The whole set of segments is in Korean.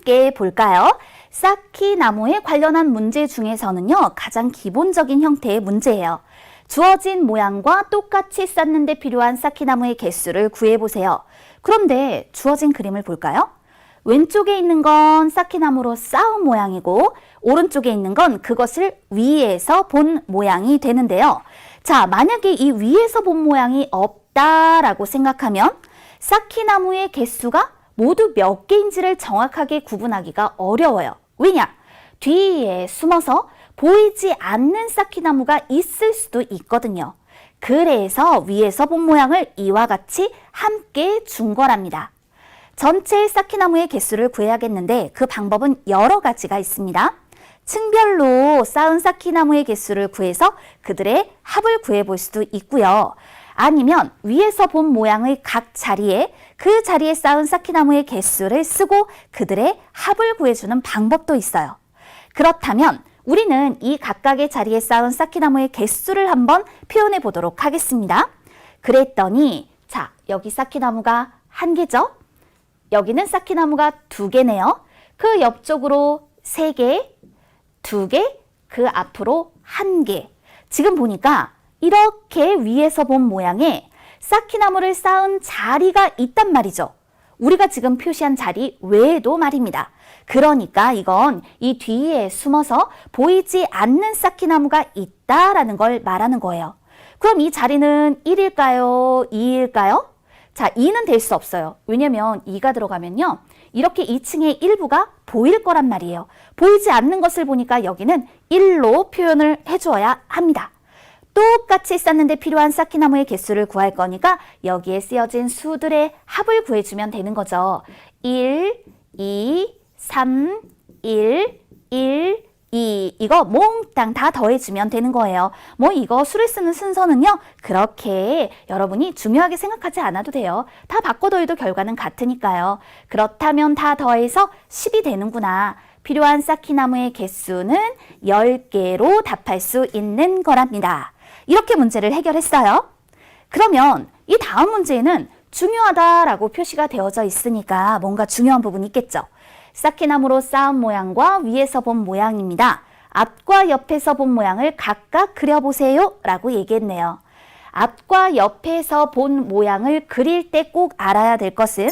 함께 볼까요? 쌓기 나무에 관련한 문제 중에서는요, 가장 기본적인 형태의 문제예요. 주어진 모양과 똑같이 쌓는데 필요한 쌓기 나무의 개수를 구해보세요. 그런데 주어진 그림을 볼까요? 왼쪽에 있는 건 쌓기나무로 쌓은 모양이고 오른쪽에 있는 건 그것을 위에서 본 모양이 되는데요. 자, 만약에 이 위에서 본 모양이 없다라고 생각하면 쌓기나무의 개수가 모두 몇 개인지를 정확하게 구분하기가 어려워요. 왜냐? 뒤에 숨어서 보이지 않는 쌓기나무가 있을 수도 있거든요. 그래서 위에서 본 모양을 이와 같이 함께 준 거랍니다. 전체 쌓기나무의 개수를 구해야겠는데 그 방법은 여러 가지가 있습니다. 층별로 쌓은 쌓기나무의 개수를 구해서 그들의 합을 구해볼 수도 있고요. 아니면 위에서 본 모양의 각 자리에 그 자리에 쌓은 쌓기나무의 개수를 쓰고 그들의 합을 구해주는 방법도 있어요. 그렇다면 우리는 이 각각의 자리에 쌓은 쌓기나무의 개수를 한번 표현해 보도록 하겠습니다. 그랬더니 자 여기 쌓기나무가 한 개죠? 여기는 쌓기나무가 두 개네요. 그 옆쪽으로 세 개, 두 개, 그 앞으로 한 개. 지금 보니까 이렇게 위에서 본 모양에 쌓기나무를 쌓은 자리가 있단 말이죠. 우리가 지금 표시한 자리 외에도 말입니다. 그러니까 이건 이 뒤에 숨어서 보이지 않는 쌓기나무가 있다라는 걸 말하는 거예요. 그럼 이 자리는 1일까요? 2일까요? 자, 2는 될 수 없어요. 왜냐면 2가 들어가면요. 이렇게 2층의 일부가 보일 거란 말이에요. 보이지 않는 것을 보니까 여기는 1로 표현을 해주어야 합니다. 똑같이 쌓는데 필요한 쌓기나무의 개수를 구할 거니까 여기에 쓰여진 수들의 합을 구해주면 되는 거죠. 1, 2, 3, 1, 1, 2 이거 몽땅 다 더해주면 되는 거예요. 뭐 이거 수를 쓰는 순서는요. 그렇게 여러분이 중요하게 생각하지 않아도 돼요. 다 바꿔 더해도 결과는 같으니까요. 그렇다면 다 더해서 10이 되는구나. 필요한 쌓기나무의 개수는 10개로 답할 수 있는 거랍니다. 이렇게 문제를 해결했어요. 그러면 이 다음 문제에는 중요하다라고 표시가 되어져 있으니까 뭔가 중요한 부분이 있겠죠. 쌓기나무로 쌓은 모양과 위에서 본 모양입니다. 앞과 옆에서 본 모양을 각각 그려보세요 라고 얘기했네요. 앞과 옆에서 본 모양을 그릴 때 꼭 알아야 될 것은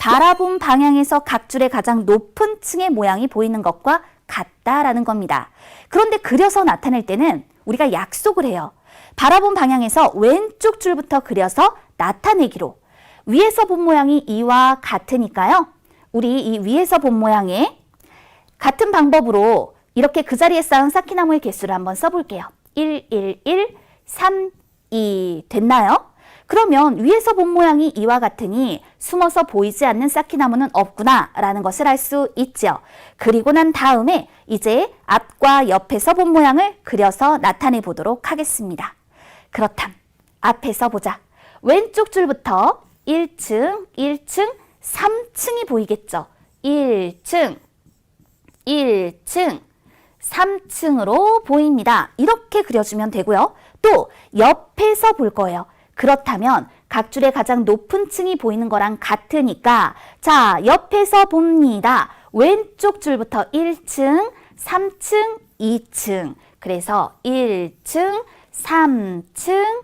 바라본 방향에서 각 줄의 가장 높은 층의 모양이 보이는 것과 같다라는 겁니다. 그런데 그려서 나타낼 때는 우리가 약속을 해요. 바라본 방향에서 왼쪽 줄부터 그려서 나타내기로. 위에서 본 모양이 이와 같으니까요. 우리 이 위에서 본 모양에 같은 방법으로 이렇게 그 자리에 쌓은 쌓기나무의 개수를 한번 써볼게요. 1, 1, 1, 3, 2 됐나요? 그러면 위에서 본 모양이 이와 같으니 숨어서 보이지 않는 쌓기나무는 없구나 라는 것을 알 수 있죠. 그리고 난 다음에 이제 앞과 옆에서 본 모양을 그려서 나타내 보도록 하겠습니다. 그렇담 앞에서 보자. 왼쪽 줄부터 1층, 1층, 3층이 보이겠죠. 1층, 1층, 3층으로 보입니다. 이렇게 그려주면 되고요. 또 옆에서 볼 거예요. 그렇다면 각 줄의 가장 높은 층이 보이는 거랑 같으니까 자 옆에서 봅니다. 왼쪽 줄부터 1층, 3층, 2층 그래서 1층, 3층,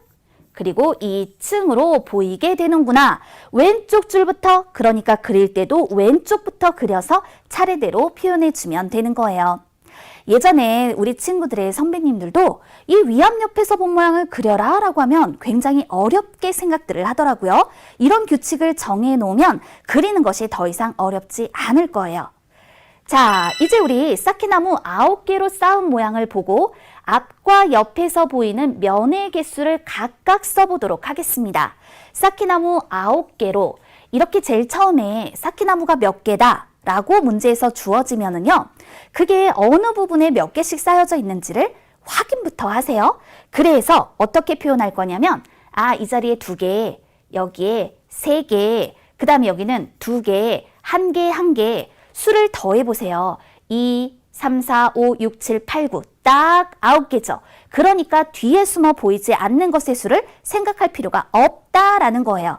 그리고 2층으로 보이게 되는구나. 왼쪽 줄부터 그러니까 그릴 때도 왼쪽부터 그려서 차례대로 표현해 주면 되는 거예요. 예전에 우리 친구들의 선배님들도 이 위암 옆에서 본 모양을 그려라 라고 하면 굉장히 어렵게 생각들을 하더라고요. 이런 규칙을 정해 놓으면 그리는 것이 더 이상 어렵지 않을 거예요. 자, 이제 우리 쌓기나무 9개로 쌓은 모양을 보고 앞과 옆에서 보이는 면의 개수를 각각 써보도록 하겠습니다. 쌓기나무 9개로 이렇게 제일 처음에 쌓기나무가 몇 개다 라고 문제에서 주어지면은요. 그게 어느 부분에 몇 개씩 쌓여져 있는지를 확인부터 하세요. 그래서 어떻게 표현할 거냐면 아, 이 자리에 두 개, 여기에 세 개, 그 다음에 여기는 두 개, 한 개, 한 개, 수를 더해 보세요. 2, 3, 4, 5, 6, 7, 8, 9. 딱 아홉 개죠. 그러니까 뒤에 숨어 보이지 않는 것의 수를 생각할 필요가 없다라는 거예요.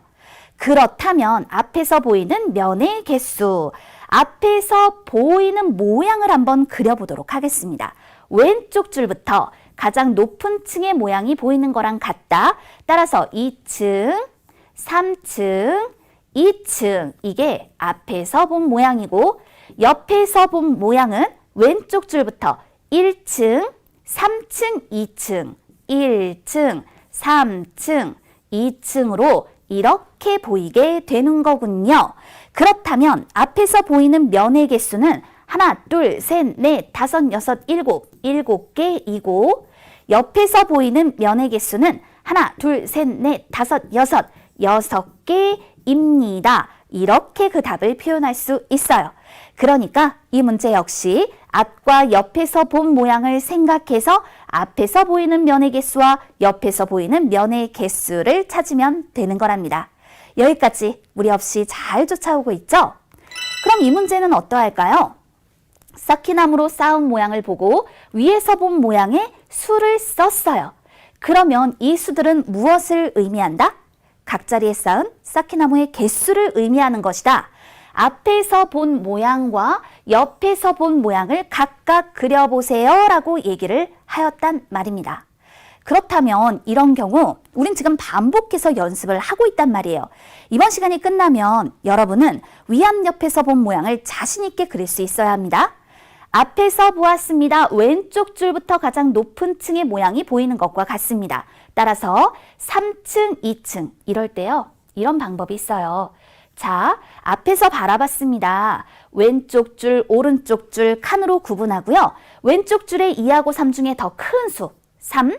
그렇다면 앞에서 보이는 면의 개수. 앞에서 보이는 모양을 한번 그려보도록 하겠습니다. 왼쪽 줄부터 가장 높은 층의 모양이 보이는 거랑 같다. 따라서 2층, 3층, 2층 이게 앞에서 본 모양이고 옆에서 본 모양은 왼쪽 줄부터 1층, 3층, 2층, 1층, 3층, 2층으로 이렇게 보이게 되는 거군요. 그렇다면 앞에서 보이는 면의 개수는 하나, 둘, 셋, 넷, 다섯, 여섯, 일곱, 일곱 개이고 옆에서 보이는 면의 개수는 하나, 둘, 셋, 넷, 다섯, 여섯, 여섯 개입니다. 이렇게 그 답을 표현할 수 있어요. 그러니까 이 문제 역시 앞과 옆에서 본 모양을 생각해서 앞에서 보이는 면의 개수와 옆에서 보이는 면의 개수를 찾으면 되는 거랍니다. 여기까지 무리 없이 잘 쫓아오고 있죠? 그럼 이 문제는 어떠할까요? 쌓기나무로 쌓은 모양을 보고 위에서 본 모양의 수를 썼어요. 그러면 이 수들은 무엇을 의미한다? 각자리에 쌓은 쌓기나무의 개수를 의미하는 것이다. 앞에서 본 모양과 옆에서 본 모양을 각각 그려보세요 라고 얘기를 하였단 말입니다. 그렇다면 이런 경우 우린 지금 반복해서 연습을 하고 있단 말이에요. 이번 시간이 끝나면 여러분은 위암 옆에서 본 모양을 자신 있게 그릴 수 있어야 합니다. 앞에서 보았습니다. 왼쪽 줄부터 가장 높은 층의 모양이 보이는 것과 같습니다. 따라서 3층, 2층 이럴 때요. 이런 방법이 있어요. 자, 앞에서 바라봤습니다. 왼쪽 줄, 오른쪽 줄 칸으로 구분하고요. 왼쪽 줄에 2하고 3 중에 더 큰 수, 3.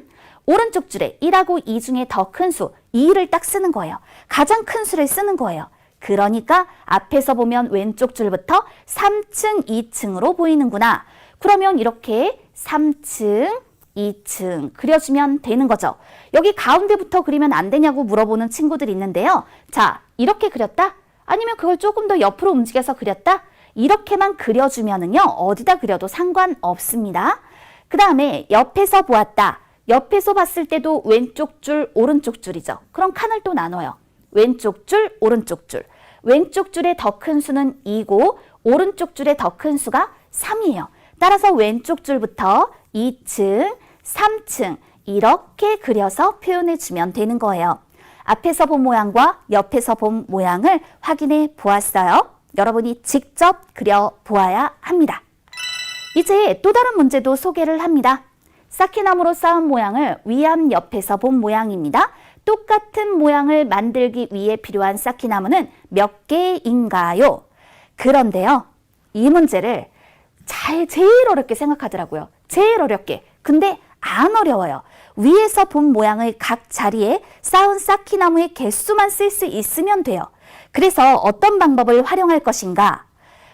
오른쪽 줄에 1하고 2 중에 더 큰 수, 2를 딱 쓰는 거예요. 가장 큰 수를 쓰는 거예요. 그러니까 앞에서 보면 왼쪽 줄부터 3층, 2층으로 보이는구나. 그러면 이렇게 3층, 2층 그려주면 되는 거죠. 여기 가운데부터 그리면 안 되냐고 물어보는 친구들이 있는데요. 자, 이렇게 그렸다? 아니면 그걸 조금 더 옆으로 움직여서 그렸다? 이렇게만 그려주면은요, 어디다 그려도 상관없습니다. 그 다음에 옆에서 보았다. 옆에서 봤을 때도 왼쪽 줄, 오른쪽 줄이죠. 그럼 칸을 또 나눠요. 왼쪽 줄, 오른쪽 줄. 왼쪽 줄의 더 큰 수는 2고, 오른쪽 줄의 더 큰 수가 3이에요. 따라서 왼쪽 줄부터 2층, 3층, 이렇게 그려서 표현해 주면 되는 거예요. 앞에서 본 모양과 옆에서 본 모양을 확인해 보았어요. 여러분이 직접 그려 보아야 합니다. 이제 또 다른 문제도 소개를 합니다. 쌓기나무로 쌓은 모양을 위암 옆에서 본 모양입니다. 똑같은 모양을 만들기 위해 필요한 쌓기나무는 몇 개인가요? 그런데요, 이 문제를 잘 제일 어렵게 생각하더라고요. 제일 어렵게. 근데 안 어려워요. 위에서 본 모양을 각 자리에 쌓은 쌓기나무의 개수만 쓸 수 있으면 돼요. 그래서 어떤 방법을 활용할 것인가?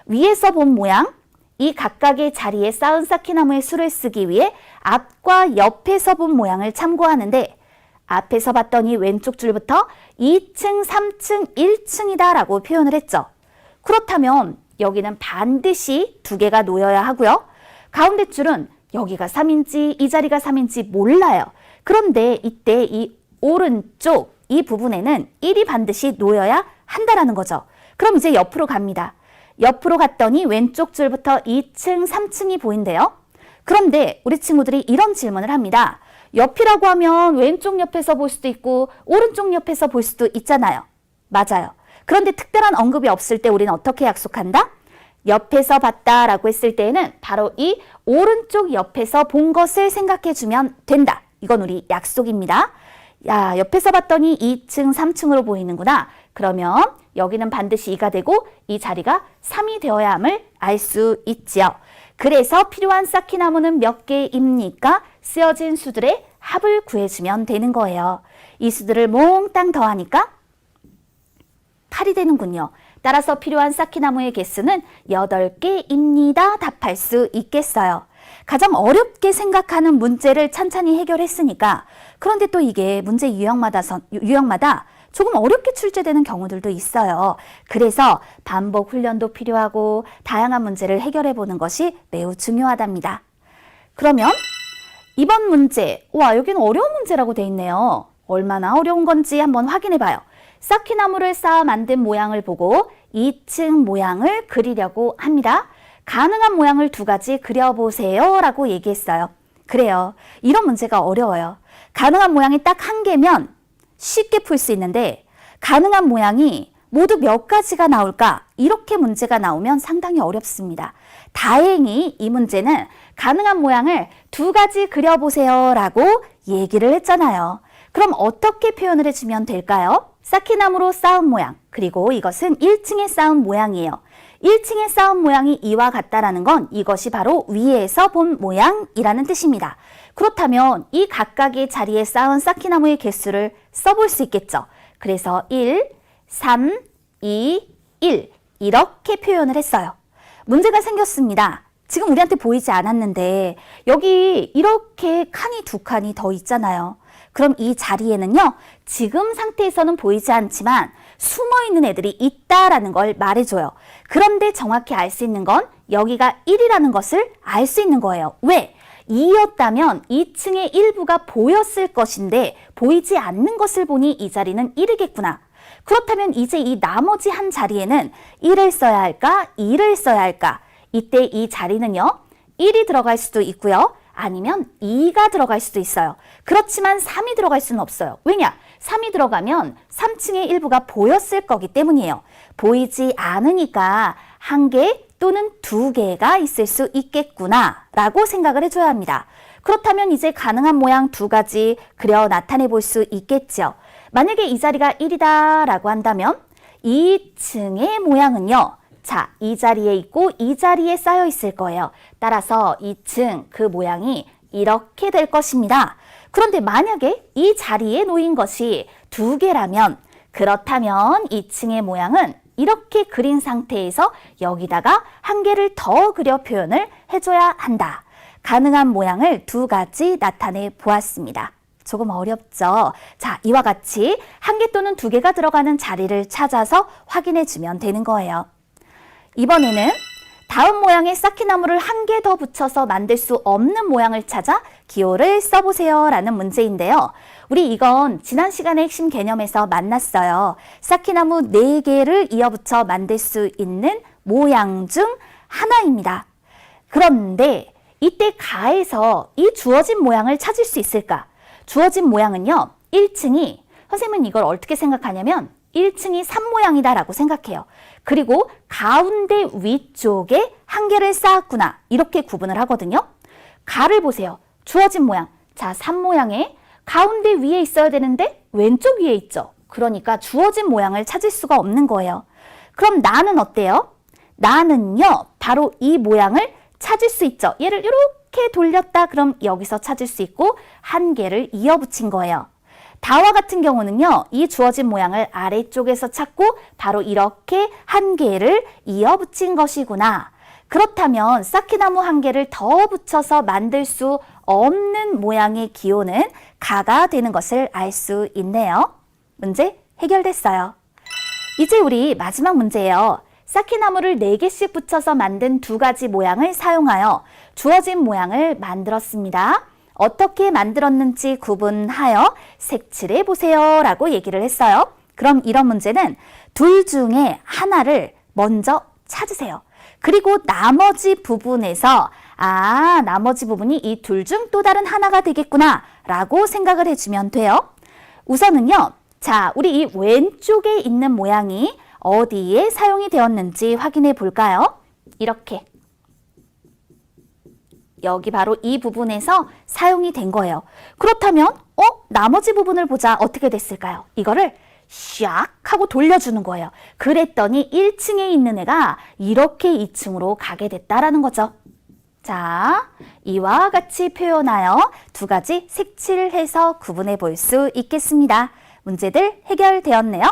위에서 본 모양, 이 각각의 자리에 쌓은 쌓기나무의 수를 쓰기 위해 앞과 옆에서 본 모양을 참고하는데 앞에서 봤더니 왼쪽 줄부터 2층, 3층, 1층이다 라고 표현을 했죠. 그렇다면 여기는 반드시 두 개가 놓여야 하고요. 가운데 줄은 여기가 3인지 이 자리가 3인지 몰라요. 그런데 이때 이 오른쪽 이 부분에는 1이 반드시 놓여야 한다라는 거죠. 그럼 이제 옆으로 갑니다. 옆으로 갔더니 왼쪽 줄부터 2층, 3층이 보인대요. 그런데 우리 친구들이 이런 질문을 합니다. 옆이라고 하면 왼쪽 옆에서 볼 수도 있고 오른쪽 옆에서 볼 수도 있잖아요. 맞아요. 그런데 특별한 언급이 없을 때 우리는 어떻게 약속한다? 옆에서 봤다라고 했을 때에는 바로 이 오른쪽 옆에서 본 것을 생각해 주면 된다. 이건 우리 약속입니다. 야, 옆에서 봤더니 2층, 3층으로 보이는구나. 그러면 여기는 반드시 2가 되고 이 자리가 3이 되어야 함을 알 수 있지요. 그래서 필요한 쌓기나무는 몇 개입니까? 쓰여진 수들의 합을 구해주면 되는 거예요. 이 수들을 몽땅 더하니까 8이 되는군요. 따라서 필요한 쌓기나무의 개수는 8개입니다. 답할 수 있겠어요. 가장 어렵게 생각하는 문제를 찬찬히 해결했으니까 그런데 또 이게 문제 유형마다, 선, 유형마다 조금 어렵게 출제되는 경우들도 있어요. 그래서 반복 훈련도 필요하고 다양한 문제를 해결해 보는 것이 매우 중요하답니다. 그러면 이번 문제, 와, 여기는 어려운 문제라고 돼 있네요. 얼마나 어려운 건지 한번 확인해 봐요. 쌓기나무를 쌓아 만든 모양을 보고 2층 모양을 그리려고 합니다. 가능한 모양을 두 가지 그려보세요 라고 얘기했어요. 그래요. 이런 문제가 어려워요. 가능한 모양이 딱 한 개면 쉽게 풀 수 있는데 가능한 모양이 모두 몇 가지가 나올까? 이렇게 문제가 나오면 상당히 어렵습니다. 다행히 이 문제는 가능한 모양을 두 가지 그려보세요 라고 얘기를 했잖아요. 그럼 어떻게 표현을 해주면 될까요? 쌓기나무로 쌓은 모양, 그리고 이것은 1층에 쌓은 모양이에요. 1층에 쌓은 모양이 이와 같다라는 건 이것이 바로 위에서 본 모양이라는 뜻입니다. 그렇다면 이 각각의 자리에 쌓은 쌓기나무의 개수를 써볼 수 있겠죠. 그래서 1, 3, 2, 1 이렇게 표현을 했어요. 문제가 생겼습니다. 지금 우리한테 보이지 않았는데 여기 이렇게 칸이 두 칸이 더 있잖아요. 그럼 이 자리에는요, 지금 상태에서는 보이지 않지만 숨어 있는 애들이 있다라는 걸 말해줘요. 그런데 정확히 알 수 있는 건 여기가 1이라는 것을 알 수 있는 거예요. 왜? 2였다면 2층의 일부가 보였을 것인데 보이지 않는 것을 보니 이 자리는 1이겠구나. 그렇다면 이제 이 나머지 한 자리에는 1을 써야 할까? 2를 써야 할까? 이때 이 자리는요. 1이 들어갈 수도 있고요. 아니면 2가 들어갈 수도 있어요. 그렇지만 3이 들어갈 수는 없어요. 왜냐? 3이 들어가면 3층의 일부가 보였을 거기 때문이에요. 보이지 않으니까 한 개 또는 두 개가 있을 수 있겠구나 라고 생각을 해줘야 합니다. 그렇다면 이제 가능한 모양 두 가지 그려 나타내 볼 수 있겠죠. 만약에 이 자리가 1이다 라고 한다면 2층의 모양은요. 자, 이 자리에 있고 이 자리에 쌓여 있을 거예요. 따라서 2층 그 모양이 이렇게 될 것입니다. 그런데 만약에 이 자리에 놓인 것이 두 개라면 그렇다면 2층의 모양은 이렇게 그린 상태에서 여기다가 한 개를 더 그려 표현을 해줘야 한다. 가능한 모양을 두 가지 나타내 보았습니다. 조금 어렵죠? 자, 이와 같이 한 개 또는 두 개가 들어가는 자리를 찾아서 확인해 주면 되는 거예요. 이번에는 다음 모양의 쌓기나무를 한 개 더 붙여서 만들 수 없는 모양을 찾아 기호를 써보세요 라는 문제인데요. 우리 이건 지난 시간의 핵심 개념에서 만났어요. 쌓기나무 네개를 이어붙여 만들 수 있는 모양 중 하나입니다. 그런데 이때 가에서 이 주어진 모양을 찾을 수 있을까? 주어진 모양은요. 1층이 선생님은 이걸 어떻게 생각하냐면 1층이 3 모양이다라고 생각해요. 그리고 가운데 위쪽에 한 개를 쌓았구나. 이렇게 구분을 하거든요. 가를 보세요. 주어진 모양. 자, 3 모양에 가운데 위에 있어야 되는데 왼쪽 위에 있죠. 그러니까 주어진 모양을 찾을 수가 없는 거예요. 그럼 나는 어때요? 나는요, 바로 이 모양을 찾을 수 있죠. 얘를 이렇게 돌렸다 그럼 여기서 찾을 수 있고 한 개를 이어붙인 거예요. 다와 같은 경우는요, 이 주어진 모양을 아래쪽에서 찾고 바로 이렇게 한 개를 이어 붙인 것이구나. 그렇다면 쌓기나무 한 개를 더 붙여서 만들 수 없는 모양의 기호는 가가 되는 것을 알 수 있네요. 문제 해결됐어요. 이제 우리 마지막 문제예요. 쌓기나무를 4개씩 붙여서 만든 두 가지 모양을 사용하여 주어진 모양을 만들었습니다. 어떻게 만들었는지 구분하여 색칠해 보세요 라고 얘기를 했어요. 그럼 이런 문제는 둘 중에 하나를 먼저 찾으세요. 그리고 나머지 부분에서 아, 나머지 부분이 이 둘 중 또 다른 하나가 되겠구나 라고 생각을 해주면 돼요. 우선은요, 자, 우리 이 왼쪽에 있는 모양이 어디에 사용이 되었는지 확인해 볼까요? 이렇게. 여기 바로 이 부분에서 사용이 된 거예요. 그렇다면, 어? 나머지 부분을 보자. 어떻게 됐을까요? 이거를 샥 하고 돌려주는 거예요. 그랬더니 1층에 있는 애가 이렇게 2층으로 가게 됐다라는 거죠. 자, 이와 같이 표현하여 두 가지 색칠해서 구분해 볼 수 있겠습니다. 문제들 해결되었네요.